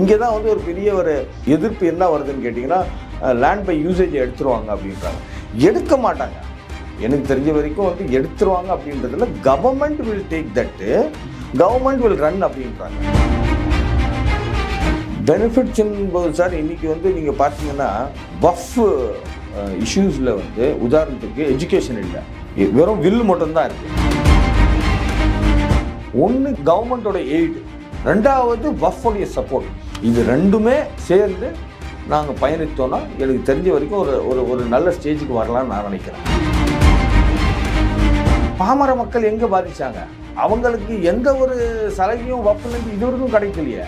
இங்கே தான் வந்து ஒரு பெரிய ஒரு எதிர்ப்பு என்ன வருதுன்னு கேட்டிங்கன்னா லேண்ட் பை யூசேஜ் எடுத்துருவாங்க அப்படின்றாங்க. எடுக்க மாட்டாங்க. எனக்கு தெரிஞ்ச வரைக்கும் வந்து எடுத்துருவாங்க அப்படின்றதுல government will take that government will run அப்படின்றாங்க. பெனிஃபிட்ஸ் போது சார் இன்னைக்கு வந்து நீங்கள் பார்த்தீங்கன்னா வஃப் இஷ்யூஸில் வந்து உதாரணத்துக்கு எஜுகேஷன் இல்லை. வெறும் வில் மட்டும்தான் இருக்குது ஒன்று கவர்மெண்டோட எய்டு ரெண்டாவது வஃபுடைய சப்போர்ட் இது ரெண்டுமே சேர்ந்து நாங்கள் பயணித்தோன்னா எனக்கு தெரிஞ்ச வரைக்கும் ஒரு ஒரு ஒரு நல்ல ஸ்டேஜுக்கு வரலாம்னு நான் நினைக்கிறேன். பாமர மக்கள் எங்கே பாதித்தாங்க அவங்களுக்கு எந்த ஒரு சலுகையும் வப்புலேருந்து இது வரைக்கும் கிடைக்கலையே.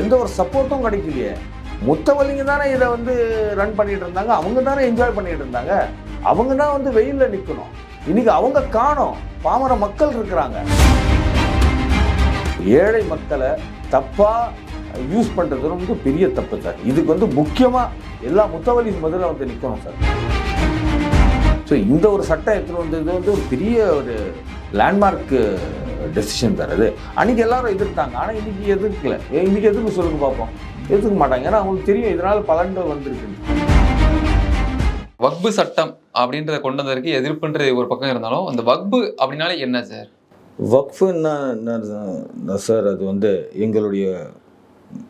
எந்த ஒரு சப்போர்ட்டும் கிடைக்கலையே. முத்தவல்லிங்க தானே இதை வந்து ரன் பண்ணிகிட்டு இருந்தாங்க. அவங்க தானே என்ஜாய் பண்ணிகிட்டு இருந்தாங்க. அவங்க தான் வந்து வெயிலில் நிற்கணும் இன்னைக்கு அவங்க காணும். பாமர மக்கள் இருக்கிறாங்க. ஏழை மக்களை தப்பாக யூஸ் பண்ணுறது வந்து பெரிய தப்பு சார். இதுக்கு வந்து முக்கியமாக எல்லா முத்தவலி முதல்ல வந்து நிற்கணும் சார். ஸோ இந்த ஒரு சட்டம் எடுத்துகிட்டு வந்தது வந்து ஒரு பெரிய ஒரு லேண்ட்மார்க்கு டெசிஷன் சார் அது. அன்றைக்கி எல்லாரும் எதிர்த்தாங்க. ஆனால் இன்னைக்கு எதிர்க்கல ஏன் இன்னைக்கு எதுக்கு சொல்லுங்க பார்ப்போம் எதுக்க மாட்டாங்க? ஏன்னா அவங்களுக்கு தெரியும் இதனால் பலன்கள் வந்திருக்கு. வக்பு சட்டம் அப்படின்றத கொண்டு வந்ததற்கு எதிர்ப்புன்றது ஒரு பக்கம் இருந்தாலும் அந்த வக்பு அப்படின்னாலே என்ன சார்? வக்ஃபுன்னா என்ன சார் அது வந்து எங்களுடைய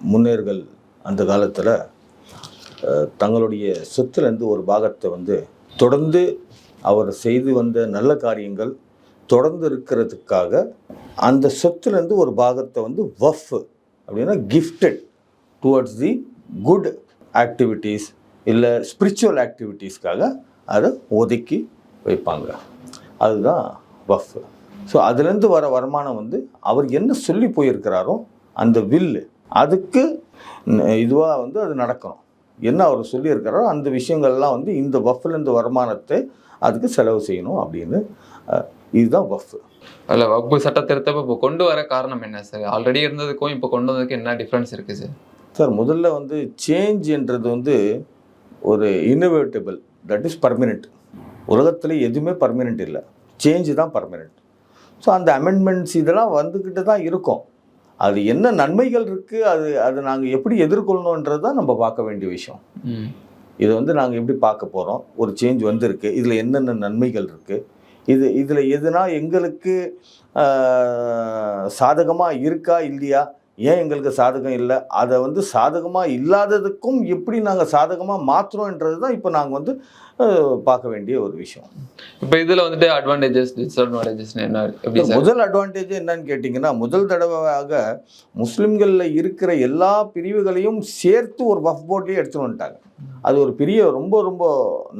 முன்னேர்கள் அந்த காலத்தில் தங்களுடைய சொத்துலேருந்து ஒரு பாகத்தை வந்து தொடர்ந்து அவர் செய்து வந்த நல்ல காரியங்கள் தொடர்ந்து இருக்கிறதுக்காக அந்த சொத்துலேருந்து ஒரு பாகத்தை வந்து வஃப் அப்படின்னா gifted towards the good activities இல்லை ஸ்பிரிச்சுவல் ஆக்டிவிட்டீஸ்க்காக அதை ஒதுக்கி வைப்பாங்க. அதுதான் வஃப். ஸோ அதுலேருந்து வர வருமானம் வந்து அவர் என்ன சொல்லி போயிருக்கிறாரோ அந்த வில்லு அதுக்கு இதுவாக வந்து அது நடக்கணும். என்ன அவர் சொல்லியிருக்கிறாரோ அந்த விஷயங்கள்லாம் வந்து இந்த வஃப்லேருந்து வருமானத்தை அதுக்கு செலவு செய்யணும் அப்படின்னு இதுதான் வஃப். அதில் வக்பு சட்ட திருத்தம் இப்போ கொண்டு வர காரணம் என்ன சார் ஆல்ரெடி இருந்ததுக்கும் இப்போ கொண்டு வந்ததுக்கு என்ன டிஃப்ரென்ஸ் இருக்கு சார் சார் முதல்ல வந்து சேஞ்ச்ன்றது வந்து ஒரு இன்னோவேட்டபிள் தட் இஸ் பர்மனெண்ட் உலகத்தில் எதுவுமே பர்மனெண்ட் இல்லை. சேஞ்ச் தான் பர்மனெண்ட் ஸோ அந்த அமெண்ட்மெண்ட்ஸ் இதெல்லாம் வந்துக்கிட்டு தான் இருக்கும். அது என்ன நன்மைகள் இருக்குது அது அது நாங்கள் எப்படி எதிர்கொள்ளணுன்றது தான் நம்ம பார்க்க வேண்டிய விஷயம். இதை வந்து நாங்கள் எப்படி பார்க்க போகிறோம் ஒரு சேஞ்ச் வந்திருக்கு இதில் என்னென்ன நன்மைகள் இருக்குது இது இதில் எதுனா எங்களுக்கு சாதகமாக இருக்கா இல்லையா? ஏன் எங்களுக்கு சாதகம் இல்லை? அதை வந்து சாதகமாக இல்லாததுக்கும் எப்படி நாங்கள் சாதகமாக மாற்றுறோன்றது தான் இப்போ நாங்கள் வந்து பார்க்க வேண்டிய ஒரு விஷயம். இப்போ இதில் வந்துட்டு அட்வான்டேஜஸ் டிஸ்அட்வான்டேஜஸ் என்ன முதல் அட்வான்டேஜ் என்னன்னு கேட்டிங்கன்னா முதல் தடவையாக முஸ்லிம்களில் இருக்கிற எல்லா பிரிவுகளையும் சேர்த்து ஒரு வஃப் போர்ட்லேயே எடுத்துன்னு வந்துட்டாங்க. அது ஒரு பெரிய ரொம்ப ரொம்ப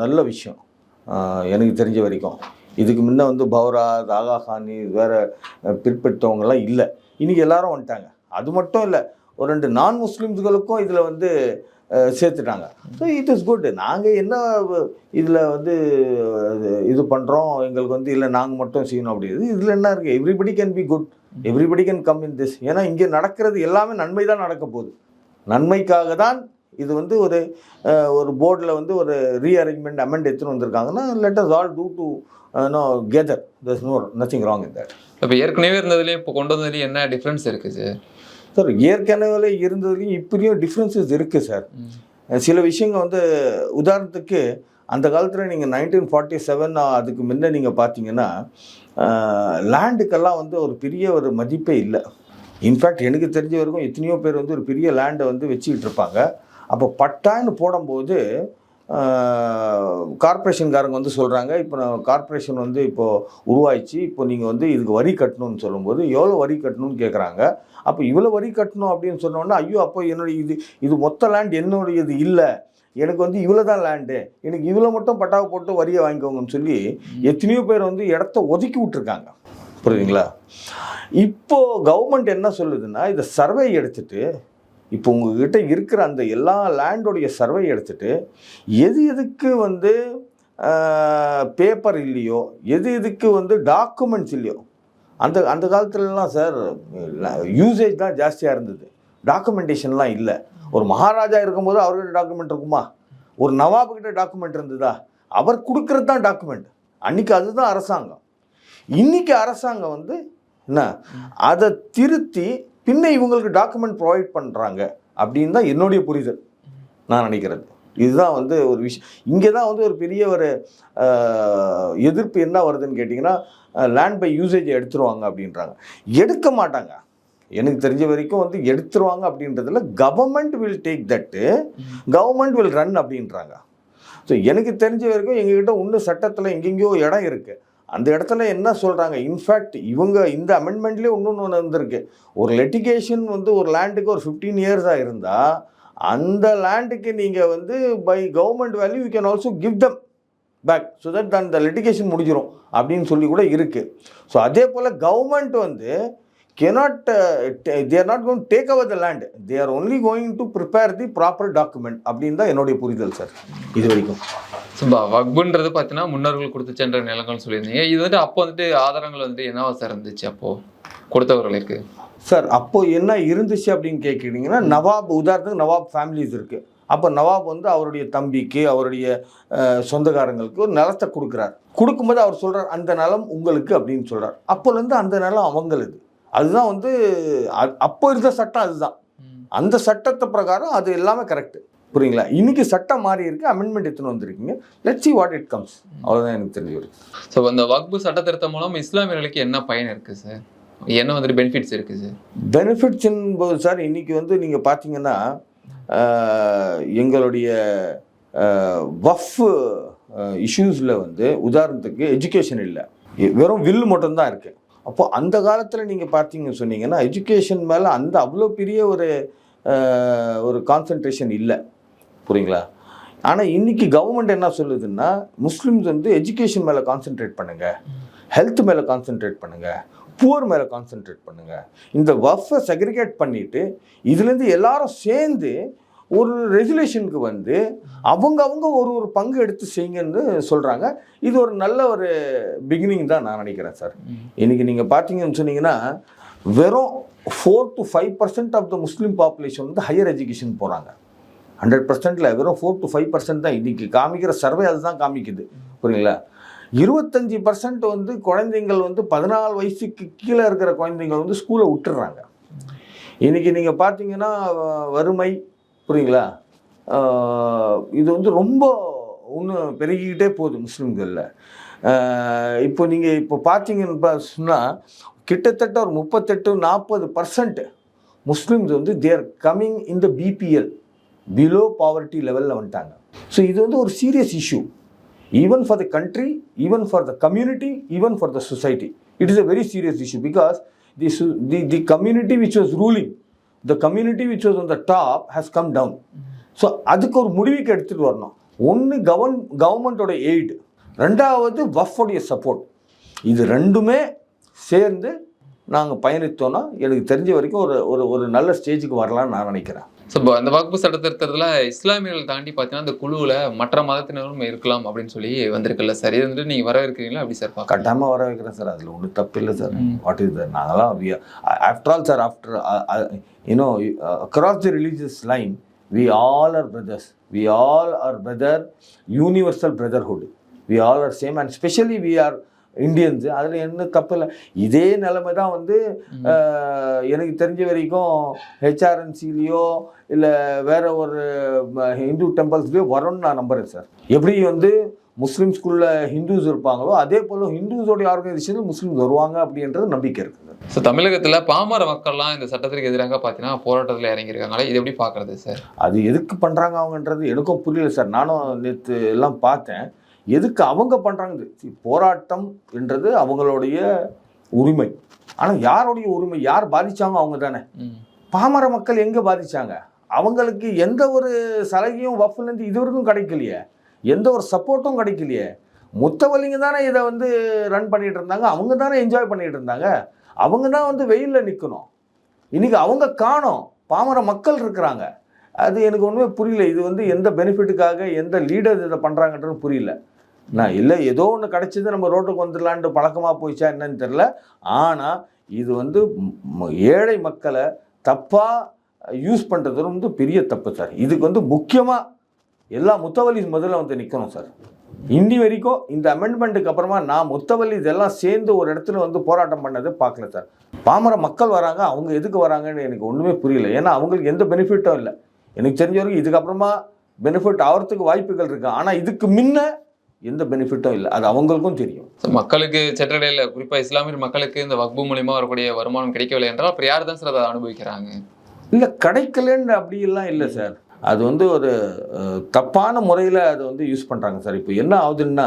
நல்ல விஷயம். எனக்கு தெரிஞ்ச வரைக்கும். இதுக்கு முன்ன வந்து பௌரா தாகா கானி வேற அஹ், பிற்பட்டவங்கலாம் இல்லை. இன்னைக்கு எல்லாரும் வந்துட்டாங்க. அது மட்டும் இல்லை ஒரு ரெண்டு நான் முஸ்லீம்ஸ்களுக்கும் இதில் வந்து சேர்த்துட்டாங்க. ஸோ இட் இஸ் குட் நாங்கள் என்ன இதில் வந்து அது இது பண்ணுறோம் எங்களுக்கு வந்து இல்லை நாங்கள் மட்டும் செய்யணும் அப்படிங்கிறது இதில் என்ன இருக்குது everybody can be good everybody can come in this ஏன்னா இங்கே நடக்கிறது எல்லாமே நன்மை தான் நடக்க போகுது. நன்மைக்காக தான் இது வந்து ஒரு ஒரு போர்டில் வந்து ஒரு ரீஅரேஞ்ச்மெண்ட் அமெண்ட் எடுத்துன்னு வந்திருக்காங்கன்னா let us all do together thus no nothing wrong in that இப்போ ஏற்கனவே இருந்ததுலேயும் இப்போ கொண்டு வந்ததுலேயும் என்ன டிஃப்ரென்ஸ் இருக்குது சார் ஏற்கனவே இருந்ததுலேயும் இப்படியும் டிஃப்ரென்சஸ் இருக்குது சார். சில விஷயங்கள் வந்து உதாரணத்துக்கு அந்த காலத்தில் நீங்கள் நைன்டீன் ஃபார்ட்டி செவன் அதுக்கு முன்ன நீங்கள் பார்த்தீங்கன்னா லேண்டுக்கெல்லாம் வந்து ஒரு பெரிய ஒரு மதிப்பே இல்லை. இன்ஃபேக்ட் எனக்கு தெரிஞ்ச வரைக்கும் எத்தனையோ பேர் வந்து ஒரு பெரிய லேண்டை வந்து வச்சுக்கிட்டு இருப்பாங்க. அப்போ பட்டான்னு போடும்போது கார்ப்பரேஷன்காரங்க வந்து சொல்கிறாங்க இப்போ நான் கார்ப்பரேஷன் வந்து இப்போது உருவாயிடுச்சு. இப்போ நீங்கள் வந்து இதுக்கு வரி கட்டணும்னு சொல்லும்போது எவ்வளோ வரி கட்டணும்னு கேட்குறாங்க அப்போ இவ்வளோ வரி கட்டணும் அப்படின்னு சொன்னோன்னா ஐயோ அப்போ என்னுடைய இது இது மொத்த லேண்ட் என்னுடையது இல்லை. எனக்கு வந்து இவ்வளோ தான் லேண்டு எனக்கு இவ்வளோ மட்டும் பட்டாவை போட்டு வரியை வாங்கிக்கோங்கன்னு சொல்லி எத்தனையோ பேர் வந்து இடத்த ஒதுக்கி விட்டுருக்காங்க. புரியுதுங்களா? இப்போ கவர்மெண்ட் என்ன சொல்லுதுன்னா இதை சர்வே எடுத்துட்டு இப்போ உங்ககிட்ட இருக்கிற அந்த எல்லா லேண்டோடைய சர்வே எடுத்துட்டு எது எதுக்கு வந்து பேப்பர் இல்லையோ எது எதுக்கு வந்து டாக்குமெண்ட்ஸ் இல்லையோ அந்த அந்த காலத்துலலாம் சார் யூசேஜ் தான் ஜாஸ்தியாக இருந்தது. டாக்குமெண்டேஷன்லாம் இல்லை. ஒரு மகாராஜா இருக்கும்போது அவர்கிட்ட டாக்குமெண்ட் இருக்குமா? ஒரு நவாபுக்கிட்ட டாக்குமெண்ட் இருந்ததா? அவர் கொடுக்கறது தான் டாக்குமெண்ட் அன்றைக்கி அதுதான் அரசாங்கம். இன்றைக்கி அரசாங்கம் வந்து என்ன? அதை திருத்தி பின்ன இவங்களுக்கு டாக்குமெண்ட் ப்ரொவைட் பண்ணுறாங்க அப்படின்னு தான் என்னுடைய புரிதல். நான் நினைக்கிறது. இதுதான் வந்து ஒரு விஷயம். இங்கே தான் வந்து ஒரு பெரிய ஒரு எதிர்ப்பு என்ன வருதுன்னு கேட்டிங்கன்னா லேண்ட் பை யூசேஜ் எடுத்துருவாங்க அப்படின்றாங்க. எடுக்க மாட்டாங்க. எனக்கு தெரிஞ்ச வரைக்கும் வந்து எடுத்துருவாங்க அப்படின்றதுல government will take that government will run அப்படின்றாங்க. ஸோ எனக்கு தெரிஞ்ச வரைக்கும் எங்ககிட்ட இன்னும் சட்டத்தில் எங்கெங்கேயோ இடம் இருக்குது அந்த இடத்துல என்ன சொல்கிறாங்க இன்ஃபேக்ட் இவங்க இந்த அமெண்ட்மெண்ட்லேயே இன்னொன்று ஒன்று வந்திருக்கு ஒரு லெட்டிகேஷன் வந்து ஒரு லேண்டுக்கு ஒரு ஃபிஃப்டீன் இயர்ஸாக இருந்தால் அந்த லேண்டுக்கு நீங்கள் வந்து by government value you can also give them back so that அந்த லிட்டிகேஷன் முடிஞ்சிடும் அப்படின்னு சொல்லி கூட இருக்குது ஸோ அதே போல் கவர்மெண்ட் வந்து cannot they are not going take over the land they are only going to prepare the proper document அப்படின்னு தான் என்னுடைய புரிதல் சார் இது வரைக்கும். வக்புன்றது பார்த்தீங்கன்னா முன்னோர்கள் கொடுத்து சென்ற நிலங்கள்னு சொல்லியிருந்தீங்க. இது வந்துட்டு அப்போ வந்துட்டு ஆதாரங்கள் வந்துட்டு என்னவா சார் இருந்துச்சு அப்போ? கொடுத்தவர்களுக்கு? சார் அப்போ என்ன இருந்துச்சு அப்படின்னு கேட்குறீங்கன்னா நவாப் உதாரணத்துக்கு நவாப் ஃபேமிலிஸ் இருக்குது அப்போ நவாப் வந்து அவருடைய தம்பிக்கு அவருடைய சொந்தக்காரங்களுக்கு ஒரு நிலத்தை கொடுக்குறார். கொடுக்கும்போது அவர் சொல்றார் அந்த நிலம் உங்களுக்கு அப்படின்னு சொல்றார். அப்போலேருந்து அந்த நிலம் அவங்களுது. அதுதான் வந்து அப்போ இருந்த சட்டம் அதுதான். அந்த சட்டத்தை பிரகாரம் அது எல்லாமே கரெக்ட். புரியுங்களா? இன்னைக்கு சட்டம் மாறி இருக்கு அமெண்ட்மெண்ட் எடுத்துன்னு வந்திருக்கீங்க. Let see what it comes அவ்வளோதான் எனக்கு தெரிஞ்சு ஸோ அந்த வக்பு சட்ட திருத்தம் மூலம் இஸ்லாமியர்களுக்கு என்ன பயன் இருக்கு சார் என்ன வந்துட்டு பெனிஃபிட்ஸ் இருக்கு சார் பெனிஃபிட்ஸ் போது சார் இன்னைக்கு வந்து நீங்கள் பார்த்தீங்கன்னா எங்களுடைய வஃப் இஷ்யூஸில் வந்து உதாரணத்துக்கு எஜுகேஷன் இல்லை. வெறும் வில் மட்டும்தான் இருக்குது அப்போ அந்த காலத்தில் நீங்கள் பார்த்தீங்கன்னு சொன்னீங்கன்னா எஜுகேஷன் மேலே அந்த அவ்வளோ பெரிய ஒரு ஒரு கான்சன்ட்ரேஷன் இல்லை. புரியுங்களா? ஆனால் இன்றைக்கி கவர்மெண்ட் என்ன சொல்லுதுன்னா முஸ்லீம்ஸ் வந்து எஜுகேஷன் மேலே கான்சென்ட்ரேட் பண்ணுங்கள் ஹெல்த் மேலே கான்சென்ட்ரேட் பண்ணுங்கள் புவர் மேலே கான்சென்ட்ரேட் பண்ணுங்கள் இந்த வஃப்பை செக்ரிகேட் பண்ணிவிட்டு இதுலேருந்து எல்லாரும் சேர்ந்து ஒரு ரெகுலேஷனுக்கு வந்து அவங்க அவங்க ஒரு ஒரு பங்கு எடுத்து செய்யுங்கன்னு சொல்கிறாங்க இது ஒரு நல்ல ஒரு பிகினிங் தான் நான் நினைக்கிறேன் சார் இன்றைக்கி நீங்கள் பார்த்தீங்கன்னு சொன்னீங்கன்னா வெறும் four to five percent of the Muslim population வந்து ஹையர் எஜுகேஷன் போகிறாங்க ஹண்ட்ரட் பர்சன்ட்டில் வெறும் ஃபோர் டு ஃபைவ் பர்சன்ட் தான் இன்றைக்கி காமிக்கிற சர்வே அதுதான் காமிக்குது. புரியுங்களா இருபத்தஞ்சி பர்சன்ட் வந்து குழந்தைங்கள் வந்து பதினாலு வயசுக்கு கீழே இருக்கிற குழந்தைங்கள் வந்து ஸ்கூலை விட்டுடுறாங்க இன்றைக்கி நீங்கள் பார்த்தீங்கன்னா வறுமை புரியுங்களா? இது வந்து ரொம்ப இன்னும் பெருகிக்கிட்டே போகுது முஸ்லீம்களில். இப்போ நீங்கள் இப்போ பார்த்தீங்கன்னு சொன்னால் கிட்டத்தட்ட ஒரு முப்பத்தெட்டு நாற்பது பர்சன்ட் முஸ்லீம்ஸ் வந்து there coming in the BPL below poverty லெவலில் வந்துட்டாங்க. ஸோ இது வந்து ஒரு serious issue even for the country even for the community even for the society it is a very serious issue because the the the community which was ruling the community which was on the top has come down so அதுக்கு ஒரு முடிவுக்கு எடுத்துகிட்டு வரணும். ஒன்று govern கவர்மெண்ட்டோட aid ரெண்டாவது வஃபோடைய support இது ரெண்டுமே சேர்ந்து நாங்கள் பயணித்தோன்னா எனக்கு தெரிஞ்ச வரைக்கும் ஒரு ஒரு ஒரு நல்ல ஸ்டேஜுக்கு வரலான்னு நான் நினைக்கிறேன். ஸோ இப்போ அந்த வக்பு சட்ட திருத்தத்துல இஸ்லாமியர்கள் தாண்டி பார்த்தீங்கன்னா அந்த குழுவில் மற்ற மதத்தினரும் இருக்கலாம் அப்படின்னு சொல்லி வந்திருக்குல்ல சார். இது வந்துட்டு நீங்கள் வரவேற்கிறீங்களா? அப்படி சார் கட்டாமல் வர வைக்கிறேன் சார். அதில் ஒன்றும் தப்பு இல்லை சார். வாட் இஸ் தட் நாங்களாம் after all sir after you know across the religious line we all are brothers we all are brother universal brotherhood we all are same and specially we are Indians. அதில் என்ன தப்பு இல்லை. இதே நிலைமை தான் வந்து எனக்கு தெரிஞ்ச வரைக்கும் ஹெச்ஆர்என்சிலேயோ இல்லை வேற ஒரு ஹிந்து டெம்பிள்ஸ்லேயோ வரும்னு நான் நம்புறேன் சார். எப்படி வந்து முஸ்லீம் ஸ்கூலில் ஹிந்துஸ் இருப்பாங்களோ அதே போல் ஹிந்துஸோடைய ஆர்கனைசேஷனில் முஸ்லீம்ஸ் வருவாங்க அப்படின்றது நம்பிக்கை இருக்குது ஸோ தமிழகத்துல பாமர மக்கள்லாம் இந்த சட்டத்திற்கு எதிராக பார்த்தீங்கன்னா போராட்டத்தில் இறங்கியிருக்காங்களே? இது எப்படி பார்க்கறது சார்? அது எதுக்கு பண்ணுறாங்க அவங்கன்றது எனக்கும் புரியல சார். நானும் நேற்று எல்லாம் பார்த்தேன். எதுக்கு அவங்க பண்ணுறாங்க போராட்டம் என்றது அவங்களுடைய உரிமை. ஆனால் யாருடைய உரிமை? யார் பாதிச்சாங்க அவங்க தானே. பாமர மக்கள் எங்கே பாதிச்சாங்க? அவங்களுக்கு எந்த ஒரு சலுகையும் வஃப்லேருந்து இது வரைக்கும் கிடைக்கலையே. எந்த ஒரு சப்போர்ட்டும் கிடைக்கலையே. முத்தவலிங்க தானே இதை வந்து ரன் பண்ணிட்டு இருந்தாங்க. அவங்க தானே என்ஜாய் பண்ணிட்டு இருந்தாங்க. அவங்க தான் வந்து வெயிலில் நிற்கணும் இன்னைக்கு அவங்க காணோம். பாமர மக்கள் இருக்கிறாங்க. அது எனக்கு ஒன்றுமே புரியல. இது வந்து எந்த பெனிஃபிட்டுக்காக எந்த லீடர் இதை பண்ணுறாங்கன்றது புரியல. நான் இல்லை ஏதோ ஒன்று கிடச்சிது நம்ம ரோட்டுக்கு வந்துடலான்ட்டு பழக்கமாக போயிச்சா என்னன்னு தெரில ஆனால் இது வந்து ஏழை மக்களை தப்பாக யூஸ் பண்ணுறது வந்து பெரிய தப்பு சார். இதுக்கு வந்து முக்கியமாக எல்லா முத்தவல்லி முதல்ல வந்து நிற்கணும் சார். இன்னி வரைக்கும் இந்த அமெண்ட்மெண்ட்டுக்கு அப்புறமா நான் முத்தவல்லி இதெல்லாம் சேர்ந்து ஒரு இடத்துல வந்து போராட்டம் பண்ணதை பார்க்கல சார். பாமர மக்கள் வராங்க அவங்க எதுக்கு வராங்கன்னு எனக்கு ஒன்றுமே புரியல. ஏன்னா அவங்களுக்கு எந்த பெனிஃபிட்டும் இல்லை. எனக்கு தெரிஞ்ச வரைக்கும் இதுக்கப்புறமா பெனிஃபிட் ஆகிறதுக்கு வாய்ப்புகள் இருக்குது ஆனால் இதுக்கு முன்ன எந்த பெனிஃபிட்டும் இல்லை. அது அவங்களுக்கும் தெரியும். மக்களுக்கு சென்றடையில குறிப்பா இஸ்லாமிய மக்களுக்கு இந்த வக்பு மூலியமா வரக்கூடிய வருமானம் கிடைக்கவில்லை என்றால் அப்புறம் யார் தான் சார் அதை அனுபவிக்கிறாங்க? இல்லை கிடைக்கலன்னு அப்படியெல்லாம் இல்லை சார் அது வந்து ஒரு தப்பான முறையில் அதை வந்து யூஸ் பண்ணுறாங்க சார் இப்போ என்ன ஆகுதுன்னா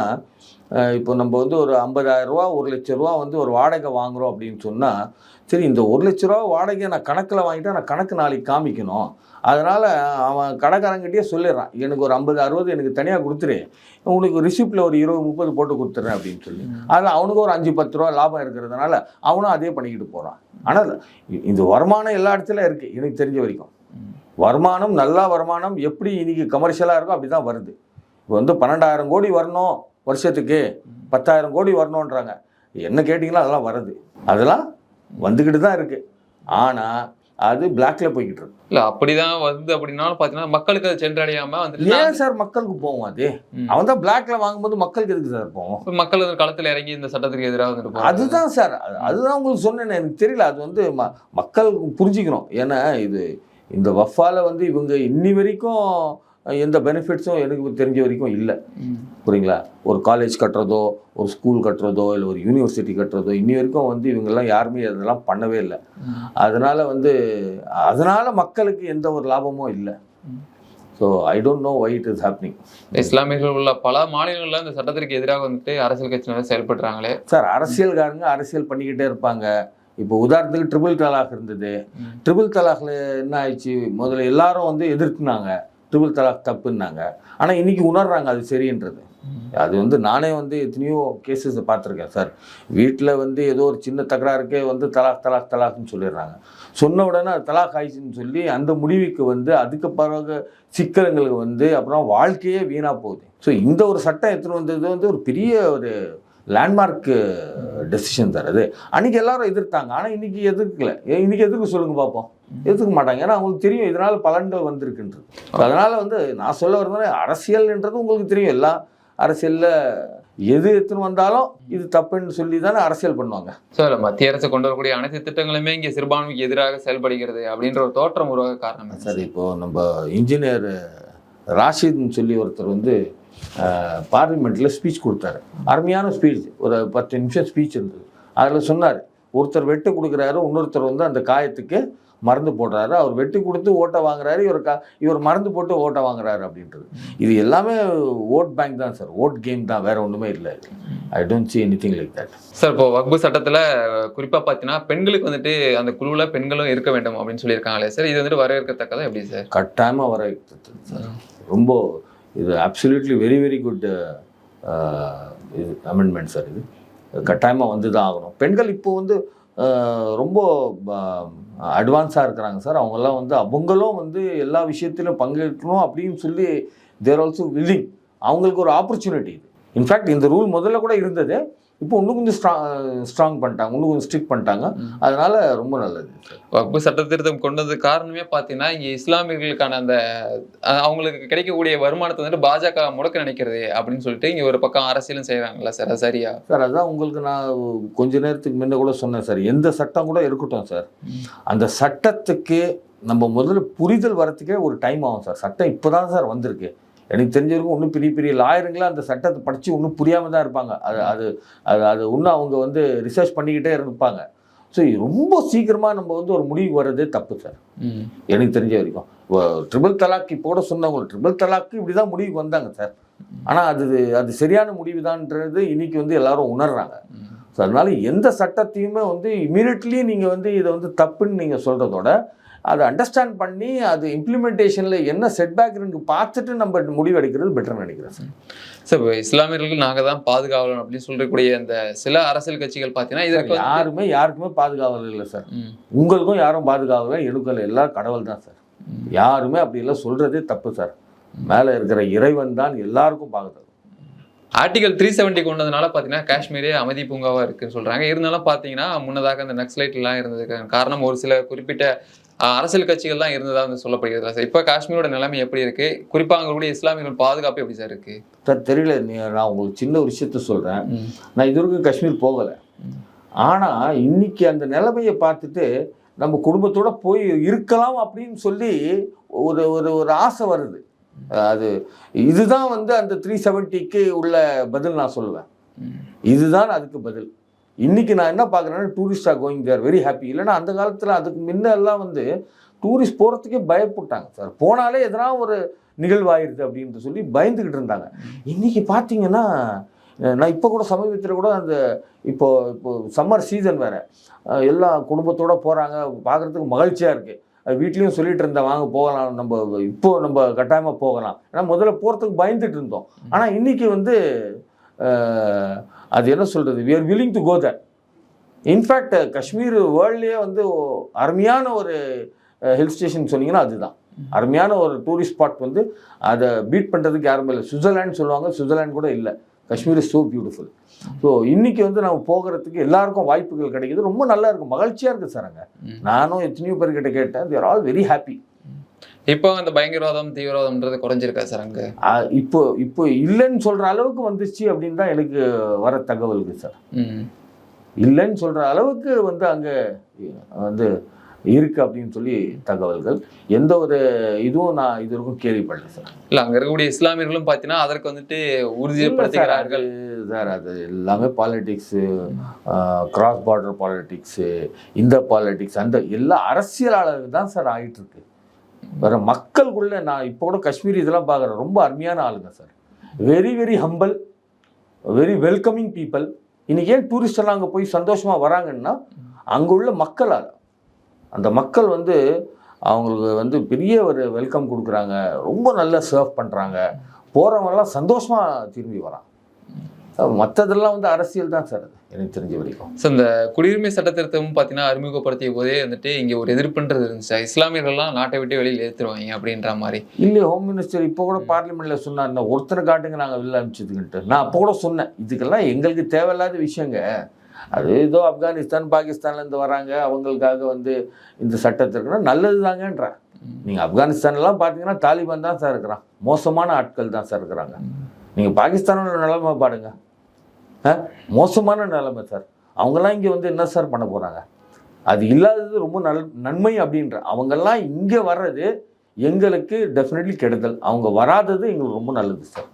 இப்போ நம்ம வந்து ஒரு 50000 ரூபா ஒரு லட்ச ரூபா வந்து ஒரு வாடகை வாங்குறோம் அப்படின்னு சொன்னால் சரி இந்த ஒரு லட்ச ரூபா வாடகையை நான் கணக்கில் வாங்கிட்டா நான் கணக்கு நாளைக்கு காமிக்கணும். அதனால் அவன் கடைக்காரங்கிட்டே சொல்லிடுறான் எனக்கு ஒரு ஐம்பது அறுபது எனக்கு தனியாக கொடுத்துரு. உனக்கு ரிசிப்டில் ஒரு இருபது முப்பது போட்டு கொடுத்துட்றேன் அப்படின்னு சொல்லி. அதில் அவனுக்கு ஒரு அஞ்சு பத்து ரூபா லாபம் இருக்கிறதுனால அவனும் அதே பண்ணிக்கிட்டு போகிறான் ஆனால் இந்த வருமானம் எல்லா இடத்துலையும் இருக்குது எனக்கு தெரிஞ்ச வரைக்கும். வருமானம் நல்ல வருமானம் எப்படி இன்னைக்கு கமர்ஷியலாக இருக்கோ அப்படி தான் வருது. இப்போ வந்து பன்னெண்டாயிரம் கோடி வரணும். வருஷத்துக்கு பத்தாயிரம் கோடி வரணுன்றாங்க. என்ன கேட்டிங்களோ அதெல்லாம் வருது. அதெல்லாம் வந்துக்கிட்டு தான் இருக்குது ஆனால் அது பிளாக்ல போய்கிட்டு இருக்கு. இல்ல அப்படிதான் வந்து அப்படின்னாலும் பாத்தீங்கன்னா மக்களுக்கு அது சென்றடையாம வந்துட்டு ஏன் சார் மக்களுக்கு போவோம் அது. அவன் தான் பிளாக்ல வாங்கும்போது மக்களுக்கு எதுக்கு சார் போவோம்? மக்கள் வந்து களத்துல இறங்கி இந்த சட்டத்துக்கு எதிராக போறாங்க. அதுதான் சார். அது- அதுதான் உங்களுக்கு சொன்னேன் எனக்கு தெரியல. அது வந்து ம மக்கள் புரிஞ்சுக்கணும். ஏன்னா இது இந்த வஃபால வந்து இவங்க இன்னி வரைக்கும் எந்த பெனிஃபிட்ஸும் எனக்கு தெரிஞ்ச வரைக்கும் இல்லை. புரியுங்களா? ஒரு காலேஜ் கட்டுறதோ ஒரு ஸ்கூல் கட்டுறதோ இல்லை ஒரு யூனிவர்சிட்டி கட்டுறதோ இன்னி வரைக்கும் வந்து இவங்கெல்லாம் யாருமே அதெல்லாம் பண்ணவே இல்லை. அதனால வந்து அதனால மக்களுக்கு எந்த ஒரு லாபமும் இல்லை. So I don't know why it is happening இஸ்லாமியர்கள் உள்ள பல மாநிலங்கள்ல இந்த சட்டத்திற்கு எதிராக வந்துட்டு அரசியல் கட்சியினர் செயல்படுறாங்களே. சார் அரசியல்காரங்க அரசியல் பண்ணிக்கிட்டே இருப்பாங்க. இப்போ உதாரணத்துக்கு ட்ரிபிள் தலாக் இருந்தது. ட்ரிபிள் தலாக்ல என்ன ஆயிடுச்சு? முதல்ல எல்லாரும் வந்து எதிர்த்துனாங்க. ட்ரிபிள் தலாக் தப்புன்னாங்க. ஆனால் இன்னைக்கு உணர்றாங்க அது சரின்றது. அது வந்து நானே வந்து எத்தனையோ கேசஸ் பார்த்துருக்கேன் சார் வீட்டில் வந்து ஏதோ ஒரு சின்ன தகராறுக்கே வந்து தலாக் தலாக் தலாக்னு சொல்லிடுறாங்க. சொன்ன உடனே அது தலாக் ஆயிடுச்சுன்னு சொல்லி அந்த முடிவுக்கு வந்து அதுக்கு பிறகு சிக்கல்களுக்கு வந்து அப்புறம் வாழ்க்கையே வீணாக போகுது. ஸோ இந்த ஒரு சட்டம் எடுத்துன்னு வந்தது வந்து ஒரு பெரிய ஒரு லேண்ட்மார்க் டெசிஷன் சார் அது அன்னைக்கு எல்லாரும் எதிர்த்தாங்க. ஆனால் இன்னைக்கு எதிர்க்கல ஏன் இன்னைக்கு எதிர்க்க சொல்லுங்க பார்ப்போம் எதிர்க்க மாட்டாங்க? ஏன்னா அவங்களுக்கு தெரியும். இதனால பலன்கள் வந்திருக்குன்றது. அதனால வந்து நான் சொல்ல வரும்போது அரசியல்ன்றது உங்களுக்கு தெரியும். எல்லாம் அரசியல்ல எது எடுத்துன்னு வந்தாலும் இது தப்புன்னு சொல்லி தானே அரசியல் பண்ணுவாங்க. இல்ல மத்திய அரசு கொண்டு வரக்கூடிய அனைத்து திட்டங்களுமே இங்க சிறுபான்மைக்கு எதிராக செயல்படுகிறது அப்படின்ற ஒரு தோற்றம் உருவாக காரணம்? சரி இப்போ நம்ம இன்ஜினியர் ராஷித்னு சொல்லி ஒருத்தர் வந்து பார்லிமெண்ட்டில் ஸ்பீச் கொடுத்தாரு. அருமையான ஸ்பீச் ஒரு பத்து நிமிஷம் ஸ்பீச் இருந்தது. அதில் சொன்னார் ஒருத்தர் வெட்டு கொடுக்குறாரு இன்னொருத்தர் வந்து அந்த காயத்துக்கு மருந்து போடுறாரு. அவர் வெட்டி கொடுத்து ஓட்டை வாங்குறாரு இவர் கா இவர் மருந்து போட்டு ஓட்டை வாங்குறாரு அப்படின்றது. இது எல்லாமே ஓட் பேங்க் தான் சார் ஓட் கேம் தான். வேற ஒன்றுமே இல்லை I don't see anything like that sir இப்போ வக்பு சட்டத்துல குறிப்பா பாத்தீங்கன்னா பெண்களுக்கு வந்துட்டு அந்த குழுவுல பெண்களும் இருக்க வேண்டும் அப்படின்னு சொல்லியிருக்காங்களே சார் இது வந்துட்டு வரவேற்கத்தக்கதா எப்படி சார் கட்டாயமாக வர சார் ரொம்ப இது அப்சல்யூட்லி வெரி வெரி குட் இது அமெண்ட்மெண்ட் சார் இது. கட்டாயமாக வந்து தான் ஆகணும். பெண்கள் இப்போ வந்து ரொம்ப அட்வான்ஸாக இருக்கிறாங்க சார் அவங்கெல்லாம் வந்து அவங்களும் வந்து எல்லா விஷயத்திலும் பங்கேற்கணும் அப்படின்னு சொல்லி தேர் ஆல்சோ வில்லிங் அவங்களுக்கு ஒரு ஆப்பர்ச்சுனிட்டி இது. இன்ஃபேக்ட் இந்த ரூல் முதல்ல கூட இருந்தது. இப்போ இன்னும் கொஞ்சம் ஸ்ட்ராங் ஸ்ட்ராங் பண்ணிட்டாங்க. இன்னும் கொஞ்சம் ஸ்ட்ரிக்ட் பண்ணிட்டாங்க. அதனால ரொம்ப நல்லது. வக்பு சட்ட திருத்தம் கொண்டு வந்த காரணமே பார்த்தீங்கன்னா இங்க இஸ்லாமியர்களுக்கான அந்த அவங்களுக்கு கிடைக்கக்கூடிய வருமானத்தை வந்துட்டு பாஜக முடக்க நினைக்கிறது அப்படின்னு சொல்லிட்டு இங்க ஒரு பக்கம் அரசியலும் செய்றாங்கல்ல சார். அது சரியா? சார் அதான் உங்களுக்கு நான் கொஞ்ச நேரத்துக்கு முன்ன கூட சொன்னேன் சார். எந்த சட்டம் கூட இருக்கட்டும் சார். அந்த சட்டத்துக்கு நம்ம முதல்ல புரிதல் வரத்துக்கே ஒரு டைம் ஆகும் சார். சட்டம் இப்போ தான் சார் வந்திருக்கு. எனக்கு தெரிஞ்சவரைக்கும் இன்னும் பெரிய பெரிய லாயருங்களே அந்த சட்டத்தை படித்து இன்னும் புரியாமல் தான் இருப்பாங்க. அது அது அது அது இன்னும் அவங்க வந்து ரிசர்ச் பண்ணிக்கிட்டே இருப்பாங்க. ஸோ ரொம்ப சீக்கிரமாக நம்ம வந்து ஒரு முடிவு வர்றது தப்பு சார். எனக்கு தெரிஞ்ச வரைக்கும். ட்ரிபிள் தலாக் இப்போ கூட சொன்னவங்க ட்ரிபிள் தலாக்கு இப்படி தான் முடிவுக்கு வந்தாங்க சார் ஆனால் அது அது சரியான முடிவு தான்ன்றது இன்னைக்கு வந்து எல்லாரும் உணர்றாங்க. ஸோ அதனால எந்த சட்டத்தையுமே வந்து இமீடியட்லி நீங்கள் வந்து இதை வந்து தப்புன்னு நீங்கள் சொல்கிறதோட அதை அண்டர்ஸ்டாண்ட் பண்ணி அது இம்ப்ளிமெண்டேஷனில் என்ன செட்பேக் இருக்கு பார்த்துட்டு நம்ம முடிவு எடுக்கிறது பெட்டர்னு நினைக்கிறேன். சார் சார் இப்போ இஸ்லாமியர்களுக்கு நாங்க தான் பாதுகாவலன் அப்படின்னு சொல்லக்கூடிய அந்த சில அரசியல் கட்சிகள் பார்த்தீங்கன்னா இதற்கு யாருமே யாருக்குமே பாதுகாவல் இல்லை சார். உங்களுக்கும் யாரும் பாதுகாவல எனக்கும் இல்லை எல்லாம் கடவுள் தான் சார். யாருமே அப்படி எல்லாம் சொல்கிறதே தப்பு சார். மேலே இருக்கிற இறைவன் தான் எல்லாருக்கும் பாதுகாப்பு ஆர்டிகல் த்ரீ செவன்ட்டி கொண்டதுனால பார்த்தீங்கன்னா காஷ்மீரே அமைதி பூங்காவா இருக்குன்னு சொல்றாங்க. இருந்தாலும் பார்த்தீங்கன்னா முன்னதாக அந்த நக்சலைட் எல்லாம் இருந்ததுக்கு காரணம் ஒரு சில குறிப்பிட்ட அரசியல் கட்சிகள் தான் இருந்ததா வந்து சொல்லப்படுகிறது சார்? இப்போ காஷ்மீரோட நிலைமை எப்படி இருக்கு? குறிப்பா அங்களுடைய இஸ்லாமியர்கள் பாதுகாப்பு எப்படி சார் இருக்கு? சார் தெரியல நீ- நான் உங்களுக்கு சின்ன ஒரு விஷயத்த சொல்கிறேன் நான் இது வரைக்கும் காஷ்மீர் போகலை. ஆனால் இன்னைக்கு அந்த நிலைமையை பார்த்துட்டு நம்ம குடும்பத்தோட போய் இருக்கலாம் அப்படின்னு சொல்லி ஒரு ஒரு ஒரு ஆசை வருது. அது இதுதான் வந்து அந்த த்ரீ செவன்ட்டிக்கு உள்ள பதில் நான் சொல்லுவேன். இதுதான் அதுக்கு பதில். இன்னைக்கு நான் என்ன பார்க்குறேன்னா tourist are going there very happy இல்லைன்னா அந்த காலத்தில் அதுக்கு முன்னெல்லாம் வந்து டூரிஸ்ட் போகிறதுக்கே பயப்பட்டாங்க சார். போனாலே எதனா ஒரு நிகழ்வாயிருது அப்படின்னு சொல்லி பயந்துக்கிட்டு இருந்தாங்க. இன்னைக்கு பார்த்தீங்கன்னா நான் இப்போ கூட சமீபத்தில் கூட அந்த இப்போ இப்போ சம்மர் சீசன் வேறு. எல்லா குடும்பத்தோட போகிறாங்க பார்க்குறதுக்கு மகிழ்ச்சியாக இருக்குது வீட்லேயும் சொல்லிட்டு இருந்தேன் வாங்க போகலாம். நம்ம இப்போ நம்ம கட்டாயமாக போகலாம். ஏன்னா முதல்ல போகிறதுக்கு பயந்துட்டு இருந்தோம். ஆனால் இன்னைக்கு வந்து அது என்ன சொல்கிறது we are willing to go there. In fact Kashmir வேர்ல்ட்லேயே வந்து அருமையான ஒரு ஹில் ஸ்டேஷன் சொன்னீங்கன்னா அதுதான். அருமையான ஒரு டூரிஸ்ட் ஸ்பாட் வந்து அதை பீட் பண்ணுறதுக்கு யாருமே இல்லை. சுவிட்சர்லாண்ட் சொல்லுவாங்க சுவிட்சர்லாண்ட் கூட இல்லை. Kashmir is so beautiful so இன்னைக்கு வந்து நம்ம போகிறதுக்கு எல்லாருக்கும் வாய்ப்புகள் கிடைக்குது. ரொம்ப நல்லா இருக்கும். மகிழ்ச்சியாக இருக்குது சார் அங்கே. நானும் எத்தனையோ பேர்கிட்ட கேட்டேன். தேர் ஆல் வெரி ஹாப்பி இப்போ அந்த பயங்கரவாதம் தீவிரவாதம்ன்றது குறைஞ்சிருக்கா சார் அங்க? இப்போ இப்போ இல்லைன்னு சொல்கிற அளவுக்கு வந்துச்சு அப்படின்னு தான் எனக்கு வர தகவல்கள் சார். ம். இல்லைன்னு சொல்கிற அளவுக்கு வந்து அங்கே வந்து இருக்குது அப்படின்னு சொல்லி தகவல்கள். எந்த ஒரு இதுவும் நான் இது வரைக்கும் கேள்விப்படல சார். இல்ல அங்க இருக்கக்கூடிய இஸ்லாமியர்களும் பார்த்தீங்கன்னா அதற்கு வந்துட்டு உறுதிப்படுத்துகிறார்கள் சார் அது எல்லாமே பாலிடிக்ஸு கிராஸ் பார்டர் பாலிடிக்ஸு இந்த பாலிடிக்ஸ் அந்த எல்லா அரசியலாளர்கள் தான் சார் ஆகிட்டு இருக்கு. வேறு மக்களுக்குள்ளே நான் இப்போ கூட காஷ்மீர் இதெல்லாம் பார்க்குறேன் ரொம்ப அருமையான ஆளுங்க sir. Very very humble very welcoming people இன்றைக்கி ஏன் டூரிஸ்டெல்லாம் அங்கே போய் சந்தோஷமாக வராங்கன்னா அங்கே உள்ள மக்களால். அந்த மக்கள் வந்து அவங்களுக்கு வந்து பெரிய ஒரு வெல்கம் கொடுக்குறாங்க. ரொம்ப நல்லா சர்வ் பண்ணுறாங்க போகிறவங்கெல்லாம் சந்தோஷமாக திரும்பி வரான் மற்றதெல்லாம் வந்து அரசியல் தான் சார் எனக்கு தெரிஞ்ச வரைக்கும். ஸோ இந்த குடியுரிமை சட்ட திருத்தமும் பார்த்தீங்கன்னா அறிமுகப்படுத்திய போதே வந்துட்டு இங்க ஒரு எதிர்ப்புன்றது இருந்துச்சு. இஸ்லாமியர்கள்லாம் நாட்டை விட்டு வெளியில் ஏற்றுருவாங்க அப்படின்ற மாதிரி. இல்லையே ஹோம் மினிஸ்டர் இப்போ கூட பார்லிமெண்ட்ல சொன்னார் "இந்த ஒருத்தனை காட்டுங்க நாங்கள் வெளில அனுப்பிச்சதுக்கிட்டு நான் அப்போ கூட சொன்னேன் இதுக்கெல்லாம் எங்களுக்கு தேவையில்லாத விஷயங்க. அது ஏதோ ஆப்கானிஸ்தான் பாகிஸ்தான்லேருந்து வராங்க. அவங்களுக்காக வந்து இந்த சட்டத்திற்குனா நல்லது தாங்கன்றேன். நீங்கள் ஆப்கானிஸ்தான்லாம் பார்த்தீங்கன்னா தாலிபான் தான் சார் இருக்கிறான். மோசமான ஆட்கள் தான் சார் இருக்கிறாங்க. நீங்கள் பாகிஸ்தானோட நிலைமை பாடுங்க? மோசமான நிலைமை சார். அவங்கெல்லாம் இங்கே வந்து என்ன சார் பண்ண போகிறாங்க அது இல்லாதது ரொம்ப நல் நன்மை அப்படின்ற அவங்கெல்லாம் இங்கே வர்றது எங்களுக்கு டெஃபினெட்லி கெடுதல். அவங்க வராதது எங்களுக்கு ரொம்ப நல்லது சார்.